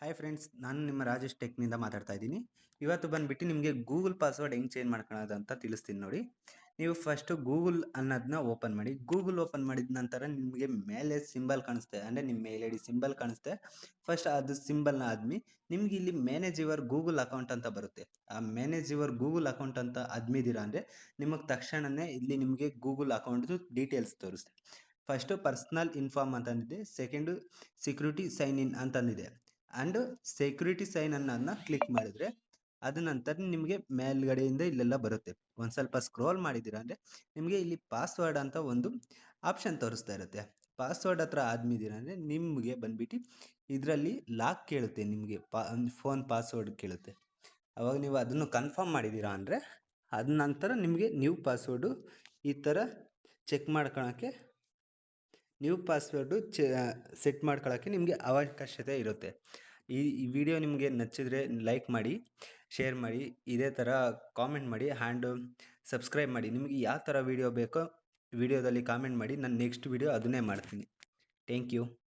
Hi friends ನಾನು ನಿಮ್ಮ ರಾಜೇಶ್ ಟೆಕ್ನಿಂದ ಮಾತಾಡ್ತಾ ಇದ್ದೀನಿ. ಇವತ್ತು ಬಂದುಬಿಟ್ಟು ನಿಮಗೆ ಗೂಗಲ್ ಪಾಸ್ವರ್ಡ್ ಹೆಂಗೆ ಚೇಂಜ್ ಮಾಡ್ಕೊಳ್ಳೋದು ಅಂತ ತಿಳಿಸ್ತೀನಿ ನೋಡಿ. ನೀವು ಫಸ್ಟು ಗೂಗಲ್ ಅನ್ನೋದನ್ನ ಓಪನ್ ಮಾಡಿ. ಗೂಗಲ್ ಓಪನ್ ಮಾಡಿದ ನಂತರ ನಿಮಗೆ ಮೇಲೆ ಸಿಂಬಲ್ ಕಾಣಿಸುತ್ತೆ ಅಂದರೆ ನಿಮ್ಮ ಮೇಲ್ ಐ ಸಿಂಬಲ್ ಕಾಣಿಸ್ತೆ. ಫಸ್ಟ್ ಅದು ಸಿಂಬಲ್ನ ಆದ್ಮಿ, ನಿಮ್ಗೆ ಇಲ್ಲಿ ಮ್ಯಾನೇಜ್ ಯುವರ್ ಗೂಗಲ್ ಅಕೌಂಟ್ ಅಂತ ಬರುತ್ತೆ. ಆ ಮ್ಯಾನೇಜ್ ಯುವರ್ ಗೂಗಲ್ ಅಕೌಂಟ್ ಅಂತ ಅದ್ಮಿದ್ದೀರಾ ಅಂದರೆ ನಿಮಗೆ ತಕ್ಷಣವೇ ಇಲ್ಲಿ ನಿಮಗೆ ಗೂಗಲ್ ಅಕೌಂಟ್ದು ಡೀಟೇಲ್ಸ್ ತೋರಿಸ್ತೆ. ಫಸ್ಟು ಪರ್ಸ್ನಲ್ ಇನ್ಫಾರ್ಮ್ ಅಂತಂದಿದೆ ಸೆಕೆಂಡು ಸೆಕ್ಯೂರಿಟಿ ಸೈನ್ ಇನ್ ಅಂತಂದಿದೆ. ಆ್ಯಂಡ್ ಸೆಕ್ಯೂರಿಟಿ ಸೈನ್ ಅನ್ನೋದನ್ನ ಕ್ಲಿಕ್ ಮಾಡಿದ್ರೆ, ಅದ ನಂತರ ನಿಮಗೆ ಮೇಲ್ಗಡೆಯಿಂದ ಇಲ್ಲೆಲ್ಲ ಬರುತ್ತೆ. ಒಂದು ಸ್ವಲ್ಪ ಸ್ಕ್ರೋಲ್ ಮಾಡಿದ್ದೀರಾ ಅಂದರೆ, ನಿಮಗೆ ಇಲ್ಲಿ ಪಾಸ್ವರ್ಡ್ ಅಂತ ಒಂದು ಆಪ್ಷನ್ ತೋರಿಸ್ತಾ ಇರುತ್ತೆ. ಪಾಸ್ವರ್ಡ್ ಹತ್ರ ಆದ್ಮಿದ್ದೀರಾ ಅಂದರೆ, ನಿಮಗೆ ಬಂದ್ಬಿಟ್ಟು ಇದರಲ್ಲಿ ಲಾಕ್ ಕೇಳುತ್ತೆ ನಿಮಗೆ ಫೋನ್ ಪಾಸ್ವರ್ಡ್ ಕೇಳುತ್ತೆ. ಅವಾಗ ನೀವು ಅದನ್ನು ಕನ್ಫರ್ಮ್ ಮಾಡಿದ್ದೀರಾ ಅಂದರೆ, ಅದ ನಂತರ ನಿಮಗೆ ನ್ಯೂ ಪಾಸ್ವರ್ಡು ಈ ಥರ ಚೆಕ್ ಮಾಡ್ಕೊಳಕ್ಕೆ ನ್ಯೂ ಪಾಸ್ವರ್ಡು ಚೆ ಸೆಟ್ ಮಾಡ್ಕೊಳ್ಳೋಕ್ಕೆ ನಿಮಗೆ ಅವಕಾಶತೆ ಇರುತ್ತೆ. ಈ ವಿಡಿಯೋ ನಿಮಗೆ ನಚ್ಚಿದರೆ ಲೈಕ್ ಮಾಡಿ, ಶೇರ್ ಮಾಡಿ, ಇದೇ ಥರ ಕಾಮೆಂಟ್ ಮಾಡಿ, ಹ್ಯಾಂಡ್ ಸಬ್ಸ್ಕ್ರೈಬ್ ಮಾಡಿ. ನಿಮಗೆ ಯಾವ ಥರ ವಿಡಿಯೋ ಬೇಕೋ, ವಿಡಿಯೋದಲ್ಲಿ ಕಾಮೆಂಟ್ ಮಾಡಿ, ನಾನು ನೆಕ್ಸ್ಟ್ ವಿಡಿಯೋ ಅದನ್ನೇ ಮಾಡ್ತೀನಿ. Thank you.